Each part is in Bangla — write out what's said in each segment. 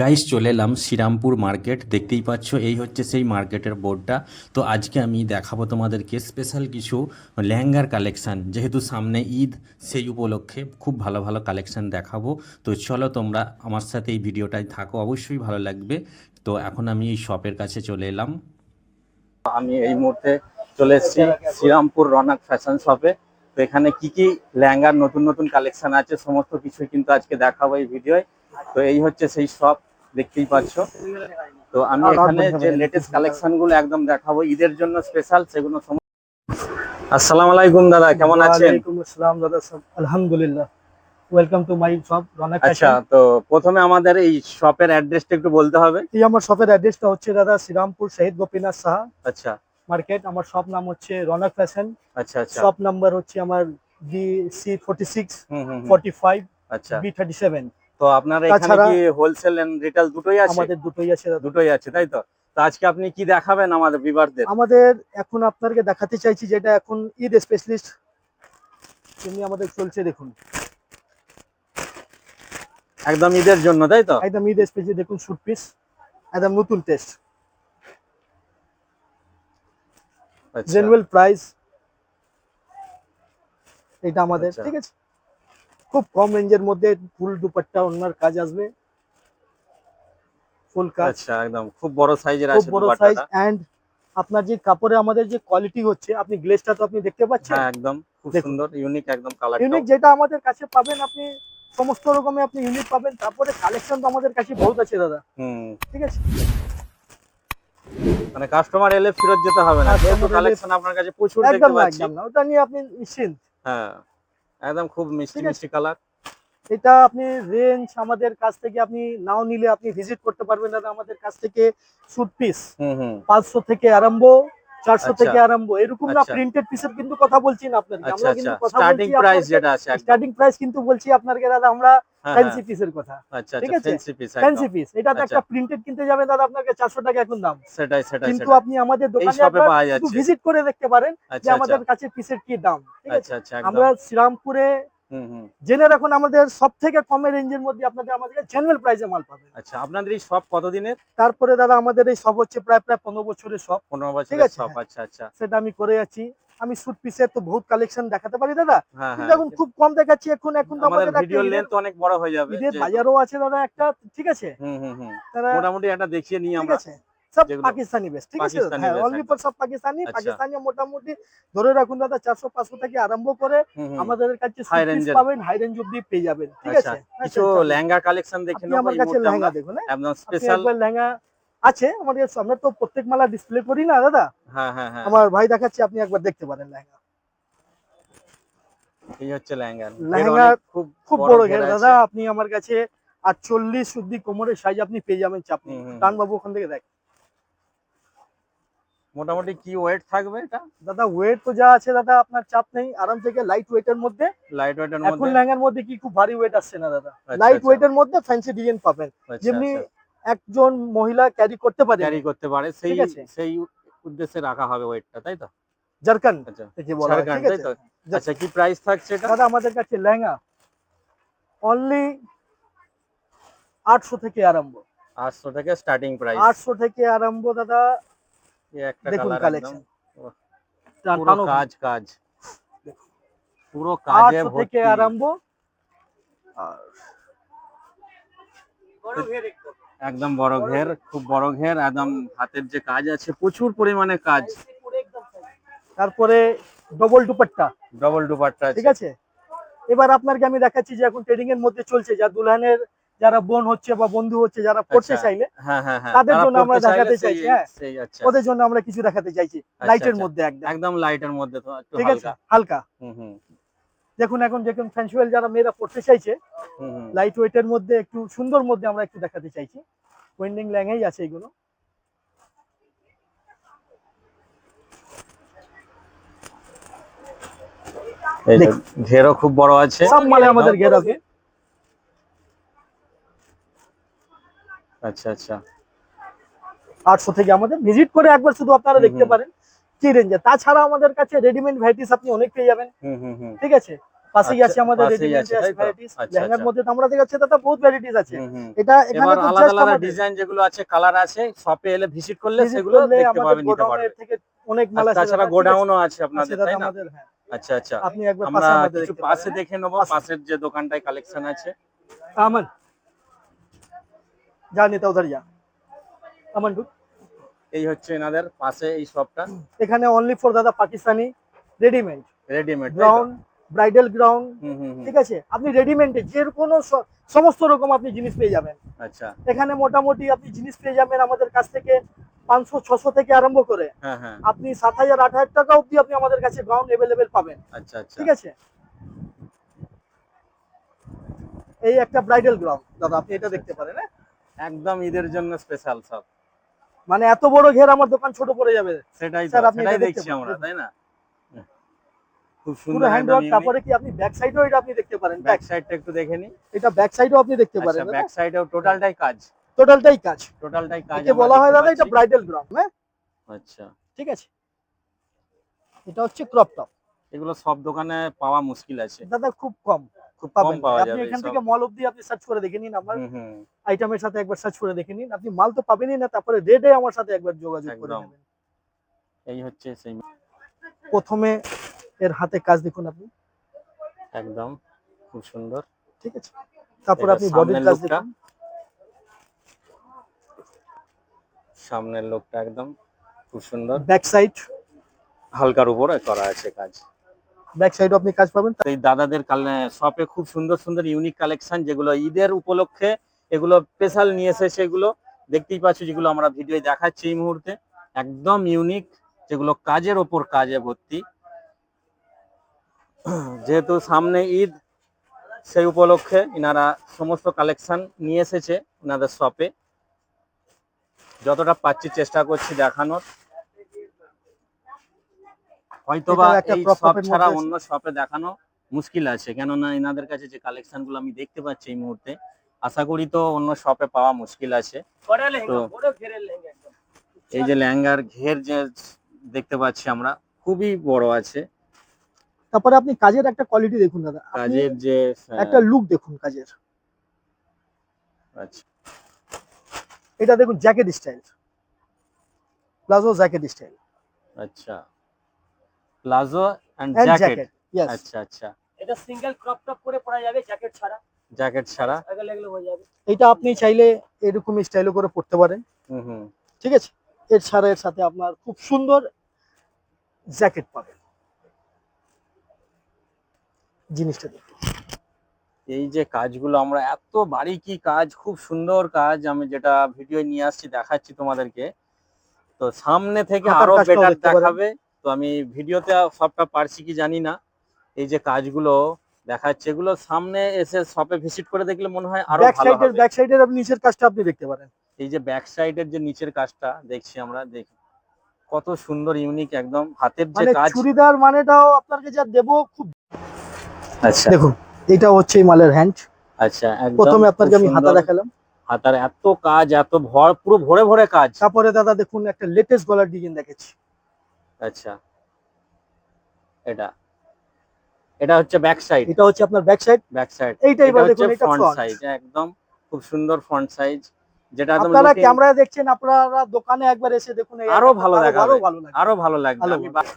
গাইস চলে এলাম শ্রীরামপুর মার্কেট দেখতেই পাচ্ছ, এই হচ্ছে সেই মার্কেটের বোর্ডটা তো আজকে আমি দেখাবো তোমাদেরকে স্পেশাল কিছু লেহেঙ্গার কালেকশান যেহেতু সামনে ঈদ, সেই উপলক্ষে খুব ভালো ভালো কালেকশান দেখাবো। তো চলো তোমরা আমার সাথে এই ভিডিওটায় থাকো, অবশ্যই ভালো লাগবে। তো এখন আমি এই শপের কাছে চলে এলাম। আমি এই মুহূর্তে চলে এসেছি শ্রীরামপুর রনাক ফ্যাশন শপে তো এখানে কি কি লেহেঙ্গার নতুন নতুন কালেকশান আছে, সমস্ত কিছুই কিন্তু আজকে দেখাবো এই ভিডিওয়। তো এই হচ্ছে সেই শপ দেখতেই পাচ্ছ। তো আমি এখানে যে লেটেস্ট কালেকশনগুলো একদম দেখাবো ঈদের জন্য স্পেশাল সেগুলো আসসালামু আলাইকুম দাদা কেমন আছেন? ওয়ালাইকুম আসসালাম দাদা সব আলহামদুলিল্লাহ। Welcome to my shop Raunak আচ্ছা তো প্রথমে আমাদের এই শপের অ্যাড্রেসটা একটু বলতে হবে। এই আমার শপের অ্যাড্রেসটা হচ্ছে দাদা শ্রীরামপুর শহীদ গোপীনাথ সাহা আচ্ছা। মার্কেট আমার শপ নাম হচ্ছে রনক ফ্যাশন আচ্ছা আচ্ছা। শপ নাম্বার হচ্ছে আমার B C forty six forty five আচ্ছা। বি থার্টি সেভেন তো আপনার এখানে কি হোলসেল এন্ড রিটেল দুটোই আছে? আমাদের দুটোই আছে দুটোই আছে তাই তো? তো আজকে আপনি কি দেখাবেন আমাদের বিবারদের? আমাদের এখন আপনাকে দেখাতে চাইছি যেটা এখন ঈদ স্পেশালিস্ট যেমনি আমাদের চলছে দেখুন। একদম ঈদের জন্য তাই তো? একদম ঈদ স্পেশালি দেখুন শুট পিস একদম নতুন টেস্ট জেনুয়েল প্রাইস এটা আমাদের আচ্ছা। ঠিক আছে? খুব কম রেঞ্জের মধ্যে ফুল দুপাট্টা ওনার কাজ আসবে। ফুল কাজ। আচ্ছা একদম। খুব বড় সাইজের খুব আছে বড় সাইজ এন্ড আপনার যে কাপড়ে আমাদের যে কোয়ালিটি হচ্ছে আপনি গ্লেজটা তো আপনি দেখতে পাচ্ছেন। হ্যাঁ একদম। খুব সুন্দর ইউনিক একদম কালার ইউনিক যেটা আমাদের কাছে পাবেন আপনি সমস্ত রকমের আপনি ইউনিক পাবেন। তারপরে কালেকশন তো আমাদের কাছে বহুত আছে দাদা। হুম। ঠিক আছে? মানে কাস্টমার এলে ফেরত যেতে হবে না। যেহেতু কালেকশন আপনার কাছে প্রচুর দেখতে একদম পাচ্ছি। একদম না। ওটা নিয়ে আপনি নিশ্চিন্ত। হ্যাঁ। একদম খুব মিষ্টি মিষ্টি কালার। এটা আপনি রেঞ্জ আমাদের কাছ থেকে আপনি নাও নিলে আপনি ভিজিট করতে পারবেন দাদা আমাদের কাছ থেকে সুট পিস হুম হুম। পাঁচশো থেকে আরম্ভ। চারশো আচ্ছা। থেকে আরম্ভ। এরকম না আচ্ছা। প্রিন্টেড পিসের কিন্তু কথা বলছি না আপনাকে। আচ্ছা আমরা আচ্ছা। কিন্তু কথা স্টার্টিং প্রাইস যেটা আছে স্টার্টিং প্রাইস কিন্তু বলছি আপনাকে দাদা আমরা ফ্যান্সি হ্যাঁ, পিসের কথা। আচ্ছা ঠিক আচ্ছা আছে? ফ্যান্সি পিস ফ্যান্সি পিস এটা তো আচ্ছা। একটা প্রিন্টেড কিনতে যাবে দাদা আপনাকে চারশো টাকা এখন দাম। সেটাই সেটাই কিন্তু আপনি আমাদের দোকানে একবার। ভিজিট করে দেখতে পারেন যে আচ্ছা আচ্ছা। আমাদের কাছে পিসের কি দাম। ঠিক আছে? আচ্ছা আচ্ছা আমরা শ্রীরামপুরে জেনে রাখুন আমাদের সব থেকে কমের রেঞ্জের মধ্যে আপনাদের আমাদের জেনুয়েল প্রাইসে মাল পাবেন। আচ্ছা আপনাদের এই শপ কতদিনের? তারপরে দাদা আমাদের এই সব হচ্ছে প্রায় প্রায় পনেরো বছরের সব পনেরো ঠিক বছরের হ্যাঁ। আচ্ছা আচ্ছা। সেটা আমি করে যাচ্ছি আমি শুট পিসের তো বহুত কালেকশন দেখাতে পারি দাদা। হ্যাঁ কিন্তু হ্যাঁ। এখন খুব কম দেখাচ্ছি এখন এখন তো আমাদের ভিডিও লেন্থ অনেক বড় হয়ে যাবে ঈদের বাজারও আছে দাদা একটা ঠিক আছে? হুম হুম হুম। মোটামুটি একটা দেখিয়ে নিই ঠিক আমরা। আছে। সব পাকিস্তানি বেস ঠিক আছে? হ্যাঁ অনলি ফর সব পাকিস্তানি আচ্ছা। পাকিস্তানি মোটামুটি ধরে রাখুন দাদা চারশো পাঁচশো থেকে আরম্ভ করে। আমাদের কাছে range এর। পাবেন হাই রেঞ্জ অব্দি পেয়ে যাবেন ঠিক আচ্ছা আছে? কিছু আচ্ছা, লেহেঙ্গা কালেকশন দেখে নেব আমার কাছে লেহেঙ্গা দেখুন হ্যাঁ? একদম স্পেশাল লেহেঙ্গা আছে আমাদের আমরা তো প্রত্যেক মালা ডিসপ্লে করি না দাদা? হ্যাঁ হ্যাঁ হ্যাঁ। আমার ভাই দেখাচ্ছে আপনি একবার দেখতে পারেন লেহেঙ্গা। এই হচ্ছে লেহেঙ্গা। লেহেঙ্গা খুব খুব বড় ঘের দাদা আপনি আমার কাছে আটচল্লিশ শুদ্ধি কোমরের সাইজ আপনি পেয়ে যাবেন চাপ নেই। বাবু ওখান থেকে দেখ। মোটামুটি কি ওয়েট থাকবে এটা? দাদা ওয়েট তো যা আছে দাদা আপনার চাপ নেই। আরাম থেকে লাইট ওয়েটের মধ্যে। লাইট ওয়েটের মধ্যে এখন মধ্যে? লেহেঙ্গার মধ্যে কি খুব ভারী ওয়েট আসছে না দাদা? আচ্ছা, লাইট আচ্ছা। ওয়েটের মধ্যে ফ্যান্সি ডিজাইন পাবেন। আচ্ছা, যেমনি আচ্ছা। একজন মহিলা ক্যারি করতে পারে। ক্যারি করতে পারে সেই সেই উদ্দেশ্যে রাখা হবে ওয়েটটা তাই তো? জারকান। আচ্ছা। থেকে বলা হয়, ঠিক তাই আছে তো? আচ্ছা কি প্রাইস থাকছে এটা? দাদা আমাদের কাছে লেহেঙ্গা অনলি আটশো থেকে আরম্ভ। 800 থেকে স্টার্টিং প্রাইস আটশো থেকে আরম্ভ দাদা দেখুন কালেকশন একদম পুরো কাজ কাজ। পুরো কাজে ভর্তি। থেকে আরম্ভ। একদম বড় ঘের খুব বড় ঘের একদম হাতের যে কাজ আছে প্রচুর পরিমাণে কাজ। তারপরে ডবল দুপাট্টা। ডবল দুপাট্টা ঠিক আছে। এবার আপনাকে আমি দেখাচ্ছি যে এখন ট্রেডিং এর মধ্যে চলছে যা দুলহানের যারা বোন হচ্ছে বা বন্ধু হচ্ছে যারা পড়তে আচ্ছা। চাইলে হ্যাঁ হ্যাঁ হ্যাঁ। তাদের জন্য আমরা দেখাতে চাইছি, হ্যাঁ। আচ্ছা। ওদের জন্য আমরা কিছু দেখাতে চাইছি লাইটের আচ্ছা। মধ্যে একদম। একদম লাইটের মধ্যে ঠিক আছে? হালকা। দেখুন এখন দেখুন ফ্যান্সুয়াল যারা মেয়েরা পড়তে চাইছে লাইট ওয়েটের মধ্যে একটু সুন্দর মধ্যে আমরা একটু দেখাতে চাইছি। ওয়েন্ডিং ল্যাঙ্গাই আছে এগুলো। ঘেরও খুব বড় আছে। সব মালে আমাদের ঘের আছে। আচ্ছা আচ্ছা। আটশো থেকে আমাদের। ভিজিট করে একবার শুধু আপনারা দেখতে পারেন কি রেঞ্জে তাছাড়া আমাদের কাছে রেডিমেড ভ্যারাইটিস আপনি অনেক পেয়ে যাবেন। ঠিক আছে? পাশেই আচ্ছা, আছে আমাদের আচ্ছা, আচ্ছা। আমরা ভ্যারাইটিস আছে। এটা আলাদা আলাদা ডিজাইন যেগুলো আছে কালার আছে শপে এলে ভিজিট করলে সেগুলো অনেক গোডাউনও আছে? হ্যাঁ। আচ্ছা আচ্ছা। আপনি একবার পাশে দেখে নেব পাশের যে দোকানটায় কালেকশন আছে। আমার জার্নি তাউজারিয়া আমান গুড এই হচ্ছে এনাদের পাশে এই শপটা এখানে অনলি ফর দাদা Pakistani readymade readymade ground bridal ground ঠিক আছে? আপনি রেডিমেডে যে কোনো সমস্ত রকম আপনি জিনিস পেয়ে যাবেন। আচ্ছা। এখানে মোটামুটি আপনি জিনিস পেয়ে যাবেন আমাদের কাছ থেকে পাঁচশো ছশো থেকে আরম্ভ করে। হ্যাঁ, হ্যাঁ। আপনি সাত হাজার আট হাজার টাকা অব্দি আপনি আমাদের কাছে গ্রাউন্ড অ্যাভেলেবেল পাবেন। আচ্ছা আচ্ছা। ঠিক আছে? এই একটা ব্রাইডাল গ্রাউন্ড দাদা আপনি এটা দেখতে পারেন হ্যাঁ? একদম ঈদের জন্য স্পেশাল সব। মানে এত বড় ঘের আমার দোকান ছোট পড়ে যাবে। সেটাই স্যার, আপনি সেটাই দেখছি আমরা তাই না? খুব সুন্দর হ্যান্ডওয়ার্ক তারপরে কি আপনি ব্যাক সাইডেও এটা আপনি দেখতে পারেন? ব্যাক সাইডটা একটু দেখে নি এটা ব্যাক সাইডেও আপনি দেখতে পারেন আচ্ছা ব্যাক সাইডেও টোটালটাই কাজ। টোটালটাই কাজ। টোটালটাই কাজ একে বলা হয় দাদা এটা ব্রাইডাল গ্রাউন্ড হ্যাঁ? আচ্ছা। ঠিক আছে। এটা হচ্ছে ক্রপ টপ এগুলো সব দোকানে পাওয়া মুশকিল আছে। দাদা খুব কম। খুব কম আপনি এখান থেকে মল অব্দি আপনি সার্চ করে দেখে নিন আমার আইটেমের সাথে একবার সার্চ করে দেখে নিন। আপনি মাল তো পাবেনই না তারপরে রেটে আমার সাথে একবার যোগাযোগ করে নেবেন। এই হচ্ছে সেই প্রথমে এর হাতে কাজ দেখুন আপনি। একদম খুব সুন্দর। ঠিক আছে। তারপর আপনি বডির সামনের কাজ। দেখুন। সামনের লোকটা একদম খুব সুন্দর। ব্যাক সাইড হালকার উপরে করা আছে কাজ। ব্যাক সাইডও আপনি কাজ পাবেন। এই দাদাদের শপে খুব সুন্দর সুন্দর ইউনিক কালেকশন যেগুলো ঈদের উপলক্ষে এগুলো স্পেশাল নিয়ে এসেছে এগুলো দেখতেই পাচ্ছ, যেগুলো আমরা ভিডিও দেখাচ্ছি এই মুহূর্তে। একদম ইউনিক যেগুলো কাজের ওপর কাজে ভর্তি। যেহেতু সামনে ঈদ, সেই উপলক্ষে ইনারা সমস্ত কালেকশন নিয়ে এসেছে ইনাদের শপে। যতটা পাচ্ছি চেষ্টা করছি দেখানোর। হয়তোবা এই শপ ছাড়া অন্য শপে দেখানো মুশকিল আছে। কেননা এনাদের কাছে যে কালেকশনগুলো আমি দেখতে পাচ্ছি এই মুহূর্তে আশা করি তো অন্য শপে পাওয়া মুশকিল আছে। তো এই যে লেহেঙ্গার ঘের যে দেখতে পাচ্ছি আমরা খুবই বড় আছে। তারপরে আপনি কাজের একটা কোয়ালিটি দেখুন দাদা। কাজের যে একটা লুক দেখুন কাজের। আচ্ছা। এটা দেখুন jacket style palazzo jacket style আচ্ছা। প্লাজো এন্ড জ্যাকেট আচ্ছা আচ্ছা। এটা সিঙ্গেল ক্রপ টপ করে পরা যাবে জ্যাকেট ছাড়া। জ্যাকেট ছাড়া? এগুলো এগুলো হয়ে যাবে। এটা আপনি চাইলে এরকম স্টাইলও করে পড়তে পারেন। হুম হুম। ঠিক আছে? এর ছাড়া এর সাথে আপনার খুব সুন্দর জ্যাকেট পাবেন। জিনিসটা দেখুন। এই যে কাজগুলো আমরা এত বারিকি কাজ খুব সুন্দর কাজ আমি যেটা ভিডিও নিয়ে আসছি দেখাচ্ছি তোমাদেরকে। তো সামনে থেকে আরও বেটার দেখাবে। তো আমি ভিডিওতে সবটা পারছি কি জানি না। এই যে কাজগুলো দেখাচ্ছে এগুলো সামনে এসে শপে ভিজিট করে দেখলে মনে হয় আরও ব্যাক ভালো সাইডের ব্যাক সাইডের আপনি নিচের কাজটা আপনি দেখতে পারেন। এই যে ব্যাক সাইডের যে নিচের কাজটা দেখছি আমরা দেখি কত সুন্দর ইউনিক একদম হাতের যে মানে কাজ। চুড়িদার মানেটাও আপনাকে যা দেবো খুব আচ্ছা। দেখুন এটা হচ্ছে এই মালের হ্যান্ড আচ্ছা একদম প্রথমে আপনাকে আমি হাতা দেখালাম। হাতার এত কাজ এত ভর পুরো ভরে ভরে কাজ। তারপরে দাদা দেখুন একটা লেটেস্ট গলার ডিজাইন দেখেছি। আচ্ছা এটা এটা হচ্ছে ব্যাক সাইড এটা হচ্ছে আপনার ব্যাক সাইড ব্যাক সাইড এইটা এটা এবার হচ্ছে দেখুন এটা ফ্রন্ট ফ্রন্ট সাইজ একদম খুব সুন্দর ফ্রন্ট সাইজ যেটা একদম আপনারা looking ক্যামেরায় দেখছেন আপনারা দোকানে একবার এসে দেখুন এই আরো ভালো আরো- দেখাবে। আরো ভালো লাগে আরো ভালো লাগবে ভালো আমি বা-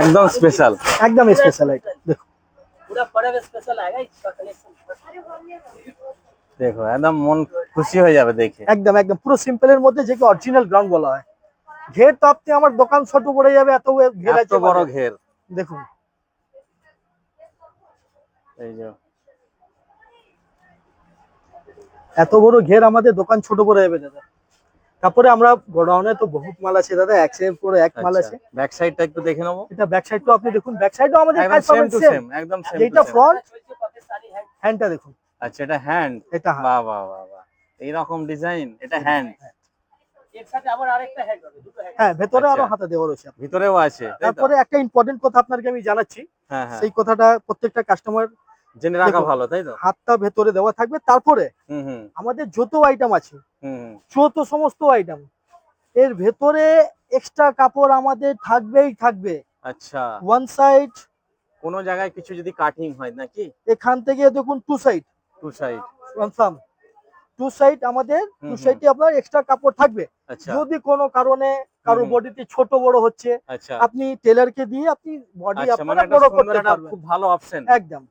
একদম স্পেশাল একদম স্পেশাল এটা দেখুন पूरा पर्व स्पेशल आएगा इसका कलेक्शन দেখো একদম মন খুশি হয়ে যাবে দেখে একদম একদম পুরো সিম্পলের মধ্যে যেকে অরিজিনাল গ্রাউন্ড বলা হয় ঘের তো আপনি আমার দোকান ছোট পড়ে যাবে এত ঘের আছে বড়। ঘের। দেখুন। এই যে। এত বড় ঘের আমাদের দোকান ছোট পড়ে যাবে দাদা। তারপরে আমরা গোডাউনে তো বহুত মাল আছে দাদা এক সেম করে এক মাল আছে। ব্যাক সাইডটা একটু দেখে নেব? এটা ব্যাক সাইডটাও আপনি দেখুন ব্যাক সাইডও আমাদের একদম কাজ সেম টু সেম সেম একদম সেম যেটা ফ্রন্ট হ্যান্ডটা দেখুন। আচ্ছা এটা হ্যান্ড এটা। বাহ বাহ বাহ বাহ। এইরকম ডিজাইন এটা হ্যান্ড হ্যাঁ ভেতরে আরও আচ্ছা। হাতে দেওয়া রয়েছে আপনার। ভিতরেও আছে তারপরে একটা ইম্পর্টেন্ট কথা আপনাকে আমি জানাচ্ছি। হ্যাঁ হ্যাঁ। সেই কথাটা প্রত্যেকটা কাস্টমার জেনে রাখা ভালো তাই তো? হাতটা ভেতরে দেওয়া থাকবে। তারপরে হুম হুম। আমাদের যত আইটেম আছে। যত সমস্ত আইটেম এর ভেতরে এক্সট্রা কাপড় আমাদের থাকবেই থাকবে। আচ্ছা। ওয়ান সাইড কোন জায়গায় কিছু যদি কাটিং হয় নাকি? এখান থেকে দেখুন two side two side confirm two side আমাদের টু। সাইডে আপনার এক্সট্রা কাপড় থাকবে। আচ্ছা। যদি কোনো কারণে কারও। বডিতে ছোট বড় হচ্ছে আচ্ছা। আপনি টেলারকে দিয়ে আপনি বডি আচ্ছা মানে আপনারা বড় করতে পারবেন। খুব ভালো অপশন একদম।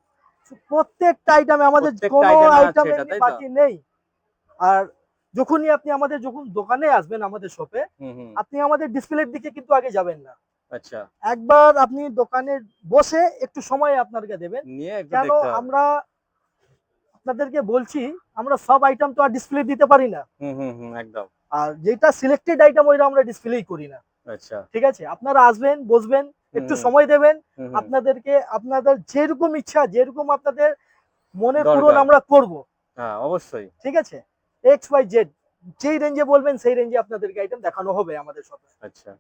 প্রত্যেকটা আইটেমে আমাদের কোনো আইটেম? বাকি নেই। আর যখনই আপনি আমাদের যখন দোকানে আসবেন আমাদের শপে আপনি আমাদের ডিসপ্লের দিকে কিন্তু আগে যাবেন না। আচ্ছা। একবার আপনি দোকানে বসে একটু সময় আপনাকে দেবেন। কেন আমরা আপনাদেরকে বলছি আমরা সব আইটেম তো আর ডিসপ্লে দিতে পারি না। হুম হুম হুম একদম। আর যেটা সিলেক্টেড আইটেম ওইটা আমরা ডিসপ্লেই করি না। আচ্ছা। ঠিক আছে? আপনারা আসবেন বসবেন একটু সময় দেবেন। আপনাদেরকে আপনাদের যেরকম ইচ্ছা যেরকম আপনাদের মনে পূরণ আমরা করব। হ্যাঁ অবশ্যই। ঠিক আছে? এক্স ওয়াই জেড যেই রেঞ্জে বলবেন সেই রেঞ্জে আপনাদেরকে আইটেম দেখানো হবে আমাদের শপে আচ্ছা।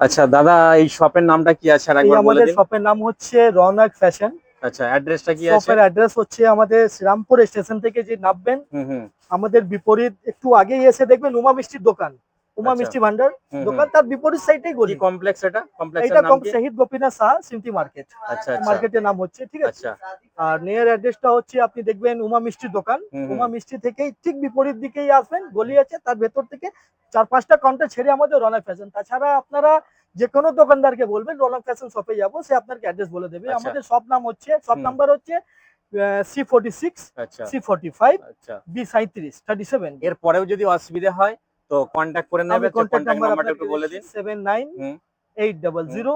আচ্ছা দাদা এই শপের নামটা কি আছে? আর এই একবার বলে আমাদের শপের নাম হচ্ছে রনক ফ্যাশন আচ্ছা অ্যাড্রেসটা কি আছে? শপের অ্যাড্রেস হচ্ছে আমাদের শ্রীরামপুর স্টেশন থেকে যে নামবেন আমাদের বিপরীত একটু আগেই এসে দেখবেন উমা মিষ্টির দোকান। উমা আচ্ছা। মিষ্টি ভান্ডার দোকান তার বিপরীত সাইডেই গলি। কমপ্লেক্স এটা? কমপ্লেক্সের এটা শহীদ গোপীনাথ সাহা সিমতি মার্কেট। আচ্ছা আচ্ছা। মার্কেটের নাম হচ্ছে ঠিক আছে? আচ্ছা। আর নিয়ার অ্যাড্রেসটা হচ্ছে আপনি দেখবেন উমা মিষ্টির দোকান। উমা মিষ্টি থেকেই ঠিক বিপরীত দিকেই আসবেন গলি আছে তার ভেতর থেকে চার পাঁচটা কাউন্টার ছেড়ে আমাদের রনক ফ্যাশন তাছাড়া আপনারা যে কোনো দোকানদারকে বলবেন রনক ফ্যাশন শপে যাব সে আপনাকে অ্যাড্রেস বলে দেবে। আচ্ছা। আমাদের সব নাম হচ্ছে সব নাম্বার হচ্ছে C forty six C forty five B সাঁত্রিশ থার্টি সেভেন এর পরেও যদি অসুবিধা হয় তো কন্ট্যাক্ট করে নেবে কন্ট্যাক্ট নাম্বার আপনাকে বলে দিন। Seven nine eight double zero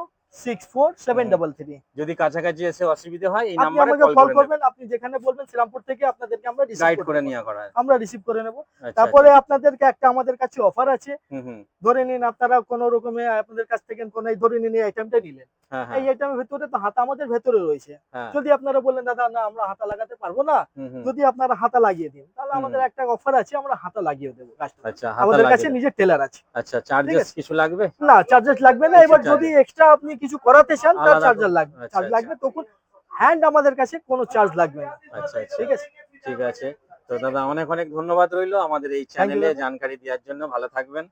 যদি কাছাকাছি এসে অসুবিধা হয় এই নাম্বারে কল করবেন আপনি যেখানে বলবেন শ্রীরামপুর থেকে আপনাদেরকে আমরা গাইড করে নিয়ে করা। আমরা রিসিভ করে নেব। আচ্ছা, তারপরে আপনাদেরকে একটা আমাদের কাছে অফার আছে। আচ্ছা। ধরে নিন আপনারা কোন রকমে আপনাদের কাছ থেকে কোন এই ধরে নিন এই আইটেমটা নিলেন। হ্যাঁ হ্যাঁ। এই আইটেমের ভেতরে তো হাতা আমাদের ভেতরে রয়েছে। হ্যাঁ। যদি আপনারা বললেন দাদা না আমরা হাতা লাগাতে পারব না। যদি আপনারা হাতা লাগিয়ে দিন তাহলে আমাদের একটা অফার আছে আমরা হাতা লাগিয়ে দেবো আচ্ছা আমাদের কাছে নিজের টেলার আছে। আচ্ছা চার্জেস। কিছু লাগবে? না চার্জেস লাগবে না। এবার যদি এক্সট্রা আপনি কিছু করাতে চান তার চার্জার লাগবে। আচ্ছা, চার্জ আচ্ছা। লাগবে তখন হ্যান্ড আমাদের কাছে কোনো চার্জ লাগবে না। আচ্ছা আচ্ছা। ঠিক আছে? ঠিক আছে। তো দাদা অনেক অনেক ধন্যবাদ রইল আমাদের এই চ্যানেলে। জানকারি দেওয়ার জন্য। ভালো থাকবেন।